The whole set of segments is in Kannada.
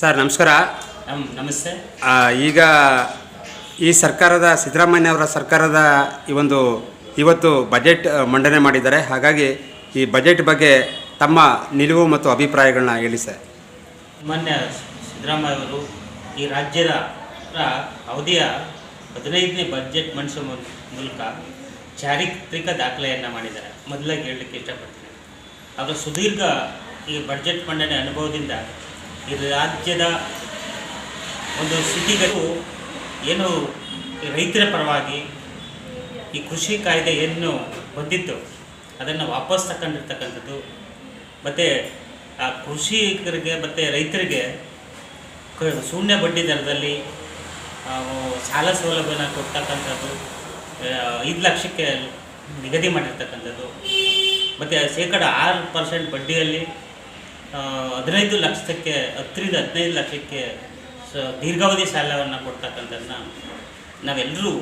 ಸರ್ ನಮಸ್ಕಾರ. ನಮ್ ನಮಸ್ತೆ. ಈಗ ಈ ಸರ್ಕಾರದ ಸಿದ್ದರಾಮಯ್ಯ ಅವರ ಸರ್ಕಾರದ ಈ ಒಂದು ಇವತ್ತು ಬಜೆಟ್ ಮಂಡನೆ ಮಾಡಿದ್ದಾರೆ. ಹಾಗಾಗಿ ಈ ಬಜೆಟ್ ಬಗ್ಗೆ ತಮ್ಮ ನಿಲುವು ಮತ್ತು ಅಭಿಪ್ರಾಯಗಳನ್ನ ಹೇಳಿ ಸರ್. ಮಾನ್ಯ ಸಿದ್ದರಾಮಯ್ಯ ಅವರು ಈ ರಾಜ್ಯದ ಅವಧಿಯ ಹದಿನೈದನೇ ಬಜೆಟ್ ಮಂಡಿಸುವ ಮೂಲಕ ಚಾರಿತ್ರಿಕ ದಾಖಲೆಯನ್ನು ಮಾಡಿದ್ದಾರೆ. ಮೊದಲಾಗಿ ಹೇಳಲಿಕ್ಕೆ ಇಷ್ಟಪಡ್ತೀನಿ. ಅವರ ಸುದೀರ್ಘ ಈ ಬಜೆಟ್ ಮಂಡನೆ ಅನುಭವದಿಂದ ಈ ರಾಜ್ಯದ ಒಂದು ಸ್ಥಿತಿಗಳು ಏನು ರೈತರ ಪರವಾಗಿ, ಈ ಕೃಷಿ ಕಾಯ್ದೆ ಏನು ಬಂದಿತ್ತು, ಅದನ್ನು ವಾಪಸ್ ತಗೊಂಡಿರ್ತಕ್ಕಂಥದ್ದು ಮತ್ತು ಆ ಕೃಷಿಕರಿಗೆ, ಮತ್ತು ರೈತರಿಗೆ ಶೂನ್ಯ ಬಡ್ಡಿ ದರದಲ್ಲಿ ಸಾಲ ಸೌಲಭ್ಯನ ಕೊಡ್ತಕ್ಕಂಥದ್ದು ಐದು ಲಕ್ಷಕ್ಕೆ ನಿಗದಿ ಮಾಡಿರ್ತಕ್ಕಂಥದ್ದು, ಮತ್ತು ಶೇಕಡ ಆರು ಪರ್ಸೆಂಟ್ ಬಡ್ಡಿಯಲ್ಲಿ ಹದಿನೈದು ಲಕ್ಷಕ್ಕೆ, ಹತ್ತರಿಂದ ಹದಿನೈದು ಲಕ್ಷಕ್ಕೆ ಸ, ದೀರ್ಘಾವಧಿ ಸಾಲವನ್ನು ಕೊಡ್ತಕ್ಕಂಥದ್ದನ್ನ ನಾವೆಲ್ಲರೂ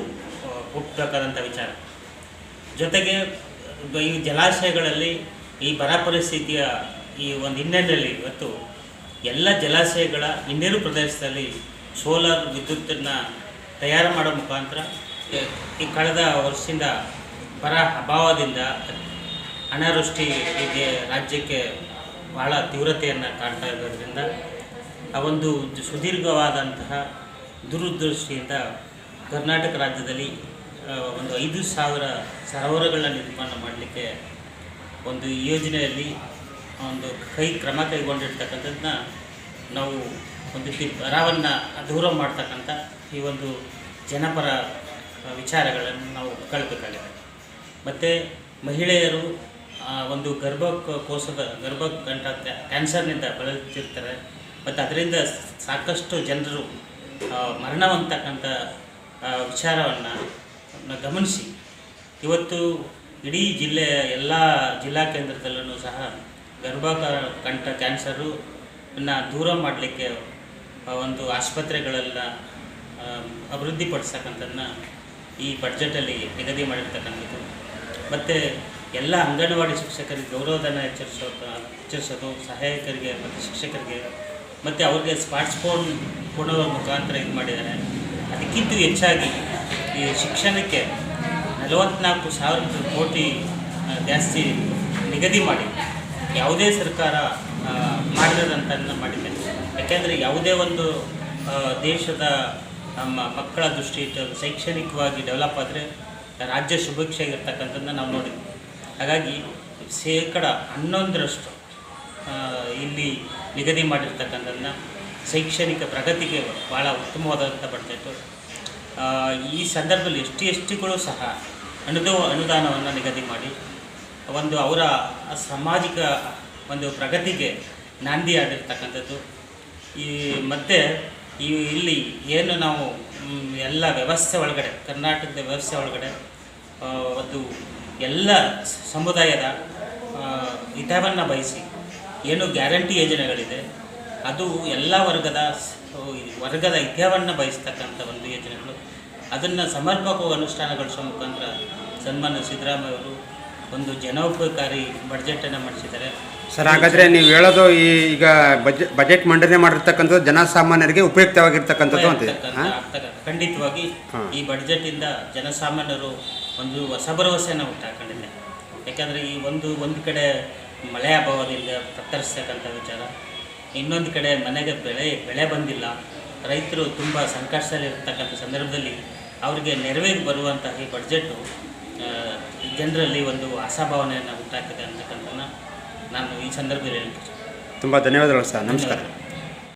ಹುಟ್ಟಬೇಕಾದಂಥ ವಿಚಾರ. ಜೊತೆಗೆ ಈ ಜಲಾಶಯಗಳಲ್ಲಿ ಈ ಬರ ಪರಿಸ್ಥಿತಿಯ ಈ ಒಂದು ಹಿನ್ನೆಲೆಯಲ್ಲಿ ಇವತ್ತು ಎಲ್ಲ ಜಲಾಶಯಗಳ ಹಿನ್ನೆರು ಪ್ರದೇಶದಲ್ಲಿ ಸೋಲಾರ್ ವಿದ್ಯುತ್ತನ್ನು ತಯಾರು ಮಾಡೋ ಮುಖಾಂತರ ಈ ಕಳೆದ ವರ್ಷದಿಂದ ಬರ ಅಭಾವದಿಂದ ಅನಾವೃಷ್ಟಿ ರಾಜ್ಯಕ್ಕೆ ಬಹಳ ತೀವ್ರತೆಯನ್ನು ಕಾಣ್ತಾ ಇರೋದ್ರಿಂದ ಆ ಒಂದು ಸುದೀರ್ಘವಾದಂತಹ ದುರದೃಷ್ಟಿಯಿಂದ ಕರ್ನಾಟಕ ರಾಜ್ಯದಲ್ಲಿ ಒಂದು ಐದು ಸಾವಿರ ಸರೋವರಗಳನ್ನ ನಿರ್ಮಾಣ ಮಾಡಲಿಕ್ಕೆ ಒಂದು ಯೋಜನೆಯಲ್ಲಿ ಒಂದು ಕೈ ಕ್ರಮ ಕೈಗೊಂಡಿರ್ತಕ್ಕಂಥದ್ದನ್ನ ನಾವು ಒಂದು ಬರವನ್ನು ದೂರ ಮಾಡ್ತಕ್ಕಂಥ ಈ ಒಂದು ಜನಪರ ವಿಚಾರಗಳನ್ನು ನಾವು ಕಳ್ಬೇಕಾಗಿದೆ. ಮತ್ತು ಮಹಿಳೆಯರು ಒಂದು ಗರ್ಭಕೋಶದ ಗರ್ಭಕಂಠ ಕ್ಯಾನ್ಸರ್ನಿಂದ ಬಳಲುತ್ತಿರ್ತಾರೆ. ಮತ್ತು ಅದರಿಂದ ಸಾಕಷ್ಟು ಜನರು ಆ, ಮರಣ ಹೊಂದತಕ್ಕಂಥ ವಿಚಾರವನ್ನು ಗಮನಿಸಿ. ಇವತ್ತು ಇಡೀ ಜಿಲ್ಲೆಯ ಎಲ್ಲ ಜಿಲ್ಲಾ ಕೇಂದ್ರದಲ್ಲೂ ಸಹ ಗರ್ಭಕಂಠ ಕ್ಯಾನ್ಸರು ಅನ್ನು ದೂರ ಮಾಡಲಿಕ್ಕೆ ಒಂದು ಆಸ್ಪತ್ರೆಗಳೆಲ್ಲ ಅಭಿವೃದ್ಧಿಪಡಿಸ್ತಕ್ಕಂಥದ್ದನ್ನ ಈ ಬಡ್ಜೆಟಲ್ಲಿ ನಿಗದಿ ಮಾಡಿರ್ತಕ್ಕಂಥದ್ದು. ಮತ್ತು ಎಲ್ಲ ಅಂಗನವಾಡಿ ಶಿಕ್ಷಕರಿಗೆ ಗೌರವಧನ ಎಚ್ಚರಿಸೋದು ಎಚ್ಚರಿಸೋದು ಸಹಾಯಕರಿಗೆ ಮತ್ತು ಶಿಕ್ಷಕರಿಗೆ, ಮತ್ತು ಅವ್ರಿಗೆ ಸ್ಮಾರ್ಟ್ಸ್ ಫೋನ್ ಕೊಡೋ ಮುಖಾಂತರ ಇದು ಮಾಡಿದ್ದಾರೆ. ಅದಕ್ಕಿಂತ ಹೆಚ್ಚಾಗಿ ಈ ಶಿಕ್ಷಣಕ್ಕೆ ನಲವತ್ನಾಲ್ಕು ಸಾವಿರ ಕೋಟಿ ಜಾಸ್ತಿ ನಿಗದಿ ಮಾಡಿ, ಯಾವುದೇ ಸರ್ಕಾರ ಮಾಡಿದಂತ ಮಾಡಿದೆ. ಯಾಕೆಂದರೆ ಯಾವುದೇ ಒಂದು ದೇಶದ ಮಕ್ಕಳ ದೃಷ್ಟಿ ಶೈಕ್ಷಣಿಕವಾಗಿ ಡೆವಲಪ್ ಆದರೆ, ರಾಜ್ಯ ಸುಭಿಕ್ಷೆಯಾಗಿರ್ತಕ್ಕಂಥದ್ದನ್ನ ನಾವು ನೋಡಿದ್ವಿ. ಹಾಗಾಗಿ ಶೇಕಡ ಹನ್ನೊಂದರಷ್ಟು ಇಲ್ಲಿ ನಿಗದಿ ಮಾಡಿರ್ತಕ್ಕಂಥದ್ದನ್ನು ಶೈಕ್ಷಣಿಕ ಪ್ರಗತಿಗೆ ಭಾಳ ಉತ್ತಮವಾದಂಥ ಬಡ್ಜೆಟು ಈ ಸಂದರ್ಭದಲ್ಲಿ ಎಸ್ ಟಿ ಎಸ್ ಸಹ ಅನುದ, ಅನುದಾನವನ್ನು ನಿಗದಿ ಮಾಡಿ, ಒಂದು ಅವರ ಸಾಮಾಜಿಕ ಒಂದು ಪ್ರಗತಿಗೆ ನಾಂದಿಯಾಗಿರ್ತಕ್ಕಂಥದ್ದು ಈ ಮತ್ತು ಈ ಇಲ್ಲಿ ಏನು ನಾವು ಎಲ್ಲ ವ್ಯವಸ್ಥೆ ಒಳಗಡೆ, ಕರ್ನಾಟಕದ ವ್ಯವಸ್ಥೆ ಒಳಗಡೆ ಒಂದು ಎಲ್ಲ ಸಮುದಾಯದ ಹಿತವನ್ನು ಬಯಸಿ ಏನು ಗ್ಯಾರಂಟಿ ಯೋಜನೆಗಳಿದೆ ಅದು ಎಲ್ಲ ವರ್ಗದ ವರ್ಗದ ಹಿತವನ್ನು ಬಯಸ್ತಕ್ಕಂಥ ಒಂದು ಯೋಜನೆಗಳು. ಅದನ್ನು ಸಮರ್ಪಕವಾಗಿ ಅನುಷ್ಠಾನಗೊಳಿಸುವ ಮುಖಾಂತರ ಸನ್ಮಾನ್ಯ ಸಿದ್ದರಾಮಯ್ಯ ಅವರು ಒಂದು ಜನೋಪಕಾರಿ ಬಡ್ಜೆಟನ್ನು ಮಾಡಿಸಿದ್ದಾರೆ. ಸರ್ ಹಾಗಾದರೆ ನೀವು ಹೇಳೋದು ಈ ಈಗ ಬಜೆಟ್ ಬಜೆಟ್ ಮಂಡನೆ ಮಾಡಿರ್ತಕ್ಕಂಥದ್ದು ಜನಸಾಮಾನ್ಯರಿಗೆ ಉಪಯುಕ್ತವಾಗಿರ್ತಕ್ಕಂಥದ್ದು ಅಂತ ಖಂಡಿತವಾಗಿ. ಈ ಬಡ್ಜೆಟಿಂದ ಜನಸಾಮಾನ್ಯರು ಒಂದು ಹೊಸ ಭರವಸೆಯನ್ನು ಹುಟ್ಟಾಕೊಂಡಿದೆ ಯಾಕಂದರೆ ಈ ಒಂದು ಒಂದು ಕಡೆ ಮಳೆ ಅಭಾವದಿಂದ ತತ್ತರಿಸ್ತಕ್ಕಂಥ ವಿಚಾರ ಇನ್ನೊಂದು ಕಡೆ ಮನೆಗೆ ಬೆಳೆ ಬೆಳೆ ಬಂದಿಲ್ಲ. ರೈತರು ತುಂಬ ಸಂಕಷ್ಟದಲ್ಲಿರ್ತಕ್ಕಂಥ ಸಂದರ್ಭದಲ್ಲಿ ಅವರಿಗೆ ನೆರವಿಗೆ ಬರುವಂತಹ ಈ ಬಡ್ಜೆಟ್ಟು ಜನರಲ್ಲಿ ಒಂದು ಆಶಾಭಾವನೆಯನ್ನು ಹುಟ್ಟಾಕಿದೆ ಅಂತಕ್ಕಂಥ ನಾನು ಈ ಸಂದರ್ಭದಲ್ಲಿ ಹೇಳ್ತೀನಿ ತುಂಬ ಧನ್ಯವಾದಗಳು ಸರ್. ನಮಸ್ಕಾರ.